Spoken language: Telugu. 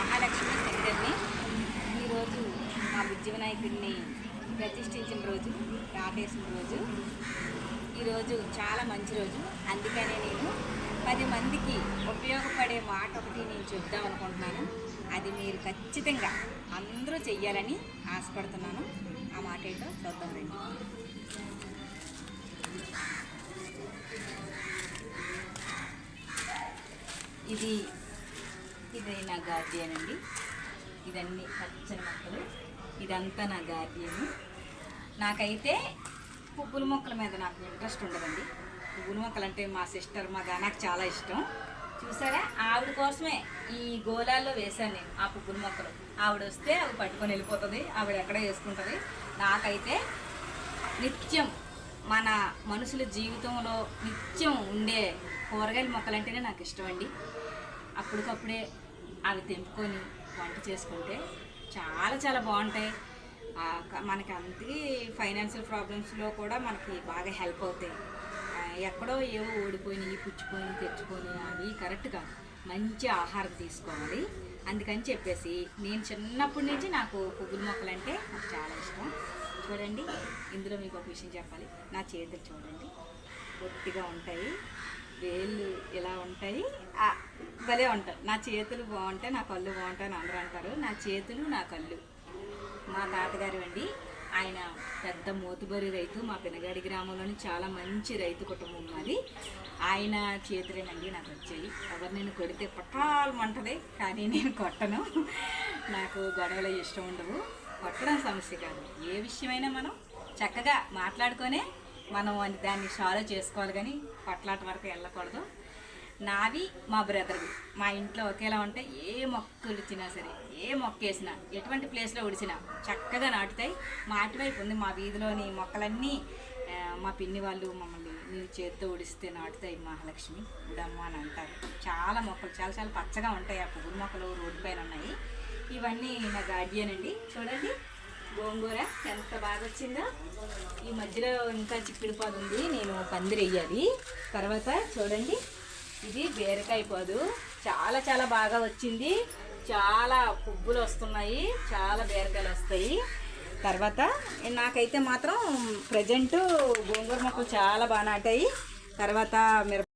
మహాలక్ష్మి శంకర్ని ఈరోజు మా బుజ్జి వినాయకుడిని ప్రతిష్ఠించిన రోజు రాటేసిన రోజు. ఈరోజు చాలా మంచి రోజు. అందుకనే నేను పది మందికి ఉపయోగపడే మాట ఒకటి నేను చెప్దాం అనుకుంటున్నాను. అది మీరు ఖచ్చితంగా అందరూ చెయ్యాలని ఆశపడుతున్నాను. ఆ మాట ఏంటో చూద్దాం రండి. ఇది ఇది నా గార్డియన్ అండి ఇదన్నీ పచ్చని మొక్కలు. ఇదంతా నా గార్డియన్. నాకైతే పువ్వుల మొక్కల మీద నాకు ఇంట్రెస్ట్ ఉండదండి. పువ్వుల మొక్కలు అంటే మా సిస్టర్ మా గా నాకు చాలా ఇష్టం. చూసారా? ఆవిడ కోసమే ఈ గోళాల్లో వేశాను నేను ఆ పువ్వుల మొక్కలు. ఆవిడ వస్తే అవి పట్టుకొని వెళ్ళిపోతుంది. ఆవిడ ఎక్కడ వేసుకుంటుంది? నాకైతే నిత్యం మన మనుషుల జీవితంలో నిత్యం ఉండే కూరగాయల మొక్కలంటేనే నాకు ఇష్టం అండి అప్పటికప్పుడే అవి తెంపుకొని వంట చేసుకుంటే చాలా చాలా బాగుంటాయి. మనకి అంతకీ ఫైనాన్షియల్ ప్రాబ్లమ్స్లో కూడా మనకి బాగా హెల్ప్ అవుతాయి. ఎక్కడో ఏవో ఓడిపోయినాయి పుచ్చుకొని తెచ్చుకొని అవి కరెక్ట్ కాదు. మంచి ఆహారం తీసుకోవాలి. అందుకని చెప్పేసి నేను చిన్నప్పటి నుంచి నాకు పువ్వుల మొక్కలు అంటే నాకు చాలా ఇష్టం. చూడండి ఇందులో మీకు ఒక విషయం చెప్పాలి. నా చేతులు చూడండి. పొట్టిగా ఉంటాయి. వేళ్ళు ఇలా ఉంటాయి. ఆ, భలే ఉంటాయి. నా చేతులు బాగుంటాయి నా కళ్ళు బాగుంటాయి అని అందరూ అంటారు. నా చేతులు నా కళ్ళు. మా తాతగారు అండి ఆయన పెద్ద మోతుబరి రైతు. మా పినగాడి గ్రామంలోని చాలా మంచి రైతు కుటుంబం మాది. ఆయన చేతులేనండి నాకు వచ్చాయి. ఎవరు నేను కొడితే పట్టాలమంటది కానీ నేను కొట్టను. నాకు గొడవలు ఇష్టం ఉండవు. కొట్టడం సమస్య కాదు. ఏ విషయమైనా మనం చక్కగా మాట్లాడుకొనే మనం దాన్ని సాల్వ్ చేసుకోవాలి కానీ పట్లాట వరకు వెళ్ళకూడదు. నావి మా బ్రదర్వి. మా ఇంట్లో ఒకేలా ఉంటే ఏ మొక్కలు ఇచ్చినా సరే ఏ మొక్క వేసినా ఎటువంటి ప్లేస్లో ఉడిచినా చక్కగా నాటుతాయి. మా అటువైపు ఉంది మా వీధిలోని మొక్కలన్నీ మా పిన్ని వాళ్ళు మమ్మల్ని నీ చేతితో ఉడిస్తే నాటుతాయి మహాలక్ష్మి. ఉడమ్మ అని అంటారు. చాలా మొక్కలు చాలా చాలా పచ్చగా ఉంటాయి ఆ పువ్వుల మొక్కలు రోడ్డు పైన ఉన్నాయి. ఇవన్నీ నా గార్డియన్ అండి. చూడండి. గోంగూర ఎంత బాగా వచ్చిందో ఈ మధ్యలో ఇంకా చిక్కుడు పాదు ఉంది నేను పందిరి వేయాలి. తర్వాత చూడండి ఇది బీరకాయ పాదు. చాలా చాలా బాగా వచ్చింది. చాలా పువ్వులు వస్తున్నాయి చాలా బీరకాయలు వస్తాయి. తర్వాత నాకైతే మాత్రం ప్రజెంట్ గోంగూర మొక్కలు చాలా బాగా నాటాయి. తర్వాత మిరప